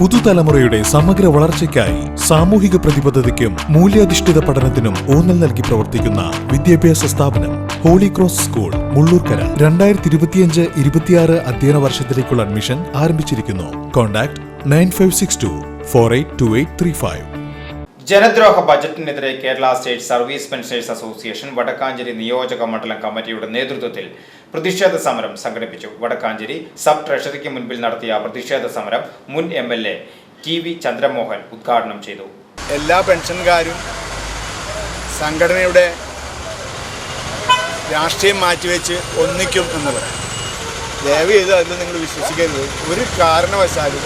പുതുതലമുറയുടെ സമഗ്ര വളർച്ചയ്ക്കായി സാമൂഹിക പ്രതിബദ്ധതയ്ക്കും മൂല്യാധിഷ്ഠിത പഠനത്തിനും ഊന്നൽ നൽകി പ്രവർത്തിക്കുന്ന വിദ്യാഭ്യാസ സ്ഥാപനം ഹോളി ക്രോസ് സ്കൂൾ മുള്ളൂർക്കര. രണ്ടായിരത്തി ഇരുപത്തിയഞ്ച് ഇരുപത്തിയാറ് അധ്യയന വർഷത്തിലേക്കുള്ള അഡ്മിഷൻ ആരംഭിച്ചിരിക്കുന്നു. Contact nine five six two four eight two eight three five. ജനദ്രോഹ ബജറ്റിനെതിരെ Kerala state service pensioners association Vadakkanchery നിയോജക മണ്ഡലം കമ്മിറ്റിയുടെ നേതൃത്വത്തിൽ പ്രതിഷേധ സമരം സംഘടിപ്പിച്ചു. വടക്കാഞ്ചേരി സബ് ട്രഷറിക്ക് മുൻപിൽ നടത്തിയ പ്രതിഷേധ സമരം മുൻ M L A T V Chandramohan ഉദ്ഘാടനം ചെയ്തു. എല്ലാ പെൻഷൻകാരും സംഘടനയുടെ രാഷ്ട്രീയം മാറ്റിവെച്ച് ഒന്നിക്കും എന്നുള്ളത്. ദയവ് ചെയ്ത് അതിൽ നിങ്ങൾ വിശ്വസിക്കരുത്. ഒരു കാരണവശാലും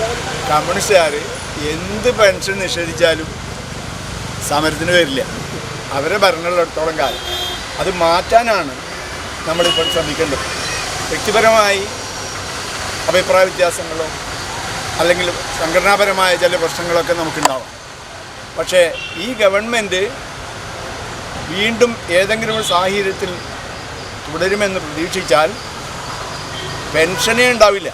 കമ്മ്യൂണിസ്റ്റുകാർ എന്ത് പെൻഷൻ നിഷേധിച്ചാലും സമരത്തിന് വരില്ല അവരെ ഭരണമുള്ളിടത്തോളം കാലം. അത് മാറ്റാനാണ് നമ്മളിപ്പോൾ ശ്രമിക്കേണ്ടത്. വ്യക്തിപരമായി അഭിപ്രായ വ്യത്യാസങ്ങളോ അല്ലെങ്കിൽ സംഘടനാപരമായ ചില പ്രശ്നങ്ങളൊക്കെ നമുക്കുണ്ടാവാം. പക്ഷേ ഈ ഗവൺമെന്റ് വീണ്ടും ഏതെങ്കിലും ഒരു സാഹചര്യത്തിൽ തുടരുമെന്ന് പ്രതീക്ഷിച്ചാൽ പെൻഷനേ ഉണ്ടാവില്ല.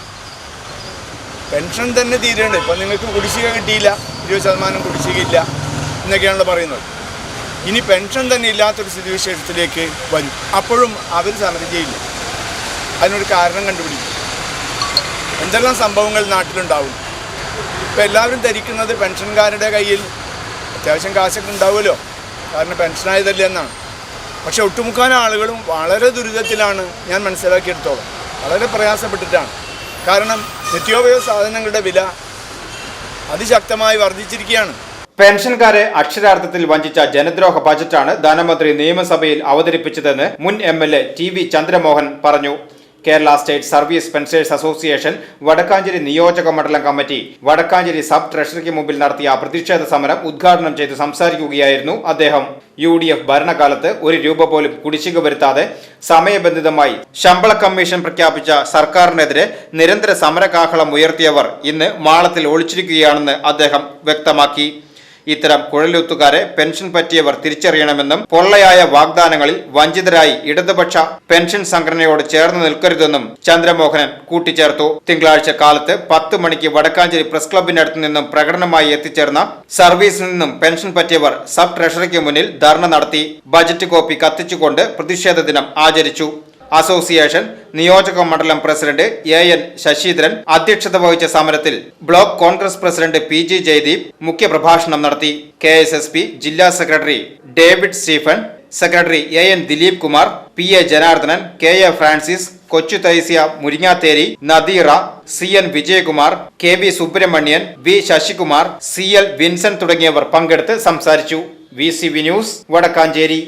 പെൻഷൻ തന്നെ തീരേണ്ടത്. ഇപ്പം നിങ്ങൾക്ക് കുടിശ്ശിക കിട്ടിയില്ല. ഇരുപത് ശതമാനം കുടിശ്ശികയില്ല എന്നൊക്കെയാണല്ലോ പറയുന്നത്. ഇനി പെൻഷൻ തന്നെ ഇല്ലാത്തൊരു സ്ഥിതിവിശേഷത്തിലേക്ക് വരും. അപ്പോഴും അവർ സമരം ചെയ്യില്ല അതിനൊരു കാരണം കണ്ടുപിടിക്കും. എന്തെല്ലാം സംഭവങ്ങൾ നാട്ടിലുണ്ടാവും? ഇപ്പം എല്ലാവരും ധരിക്കുന്നത് പെൻഷൻകാരുടെ കയ്യിൽ അത്യാവശ്യം കാശൊക്കെ ഉണ്ടാവുമല്ലോ. കാരണം പെൻഷനായതല്ലേ എന്നാണ്. പക്ഷെ ഒട്ടുമുക്കാൽ ആളുകളും വളരെ ദുരിതത്തിലാണ് ഞാൻ മനസ്സിലാക്കിയെടുത്തോളം. വളരെ പ്രയാസപ്പെട്ടിട്ടാണ്. കാരണം നിത്യോപയോഗ സാധനങ്ങളുടെ വില അതിശക്തമായി വർദ്ധിച്ചിരിക്കുകയാണ്. പെൻഷൻകാരെ അക്ഷരാർത്ഥത്തിൽ വഞ്ചിച്ച ജനദ്രോഹ ബജറ്റാണ് ധനമന്ത്രി നിയമസഭയിൽ അവതരിപ്പിച്ചതെന്ന് മുൻ M L A T V Chandramohan പറഞ്ഞു. Kerala state service pensioners association Vadakkanchery നിയോജക മണ്ഡലം കമ്മിറ്റി വടക്കാഞ്ചേരി സബ് ട്രഷറിക്ക് മുമ്പിൽ നടത്തിയ പ്രതിഷേധ സമരം ഉദ്ഘാടനം ചെയ്ത് സംസാരിക്കുകയായിരുന്നു അദ്ദേഹം. യു ഡി എഫ് ഭരണകാലത്ത് ഒരു രൂപ പോലും കുടിശ്ശിക വരുത്താതെ സമയബന്ധിതമായി ശമ്പള കമ്മീഷൻ പ്രഖ്യാപിച്ച സർക്കാരിനെതിരെ നിരന്തര സമരകാഹളം ഉയർത്തിയവർ ഇന്ന് മാളത്തിൽ ഒളിച്ചിരിക്കുകയാണെന്ന് അദ്ദേഹം വ്യക്തമാക്കി. ഇത്തരം കുഴലൂത്തുകാരെ പെൻഷൻ പറ്റിയവർ തിരിച്ചറിയണമെന്നും പൊള്ളയായ വാഗ്ദാനങ്ങളിൽ വഞ്ചിതരായി ഇടതുപക്ഷ പെൻഷൻ സംഘടനയോട് ചേർന്ന് നിൽക്കരുതെന്നും ചന്ദ്രമോഹനൻ കൂട്ടിച്ചേർത്തു. തിങ്കളാഴ്ച കാലത്ത് പത്ത് മണിക്ക് വടക്കാഞ്ചേരി പ്രസ് ക്ലബിനടുത്ത് നിന്നും പ്രകടനമായി എത്തിച്ചേർന്ന സർവീസിൽ നിന്നും പെൻഷൻ പറ്റിയവർ സബ് ട്രഷറിക്ക് മുന്നിൽ ധർണ നടത്തി. ബജറ്റ് കോപ്പി കത്തിച്ചുകൊണ്ട് പ്രതിഷേധ ദിനം ആചരിച്ചു. അസോസിയേഷൻ നിയോജക മണ്ഡലം പ്രസിഡന്റ് എ എൻ ശശീന്ദ്രൻ അധ്യക്ഷത വഹിച്ച സമരത്തിൽ block Congress president P G Jayadeep മുഖ്യപ്രഭാഷണം നടത്തി. കെ എസ് എസ് പി ജില്ലാ secretary David Stephen secretary A N Dileep Kumar P A Janardhanan K A Francis Kochu Thaisiya Muringatheri Nadeera C N Vijayakumar K V Subramanian V Sasikumar C L Vincent തുടങ്ങിയവർ പങ്കെടുത്ത് സംസാരിച്ചു. V C V news Vadakkanchery.